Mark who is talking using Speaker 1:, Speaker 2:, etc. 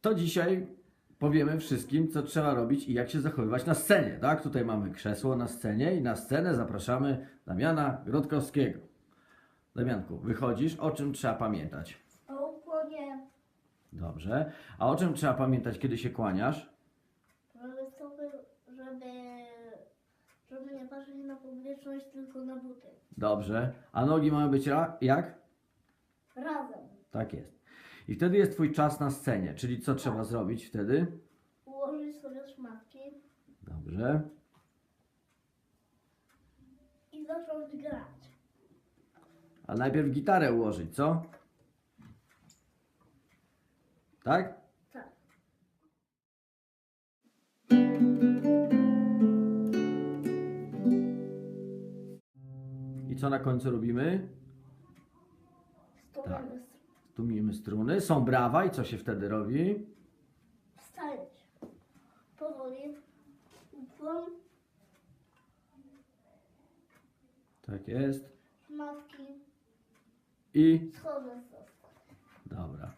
Speaker 1: to dzisiaj powiemy wszystkim, co trzeba robić i jak się zachowywać na scenie, tak? Tutaj mamy krzesło na scenie i na scenę zapraszamy Damiana Grodkowskiego. Damianku, wychodzisz, o czym trzeba pamiętać?
Speaker 2: O ukłonie,
Speaker 1: Dobrze. A o czym trzeba pamiętać, kiedy się kłaniasz?
Speaker 2: żeby stopy, żeby, żeby nie patrzeć na publiczność, tylko na buty.
Speaker 1: Dobrze. A nogi mają być ra- jak?
Speaker 2: Razem.
Speaker 1: Tak jest. I wtedy jest Twój czas na scenie, czyli co trzeba zrobić wtedy?
Speaker 2: Ułożyć sobie szmatki
Speaker 1: Dobrze.
Speaker 2: i zacząć grać.
Speaker 1: A najpierw gitarę ułożyć, co? Tak?
Speaker 2: Tak.
Speaker 1: I co na końcu robimy?
Speaker 2: Stopy
Speaker 1: Tak. Tłumimy struny, są brawa i co się wtedy robi?
Speaker 2: wstać. Powoli. Ukłon,
Speaker 1: Tak jest.
Speaker 2: szmatki,
Speaker 1: I
Speaker 2: schodzę sobie.